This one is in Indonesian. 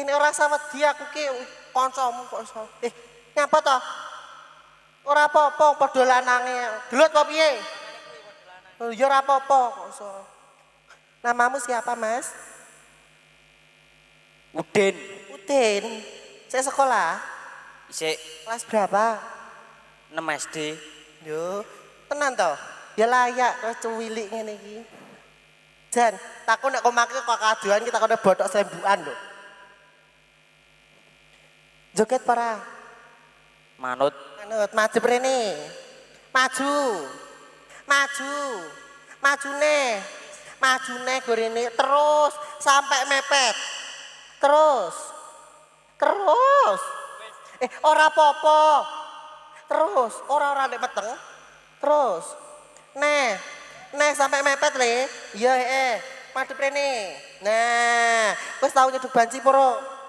Ini ora sawedi aku ki kancamu kok iso. Eh, ngapa to? Ora apa-apa padha lanange. Gelut apa piye? Oh, ya ora apa-apa kok iso. Namamu siapa, Mas? Udin. Udin. Saya sekolah. Isik Kelas berapa? 6 SD. Yo, tenan to? Ya layak kok cuwilik ngene iki. Jan, takut nek komake kok kaduan kita kena botok sembukan lho. Joget para. Manut. Manut, maju rene. Maju. Maju. Majune. Majune gorene terus sampai mepet. Terus. Terus. Eh, ora apa-apa. Terus, ora-ora nek meteng. Terus. Nih. Nih sampai mepet le. Iya, eh. Madep rene. Nah, wis tau nyeduk banci poro.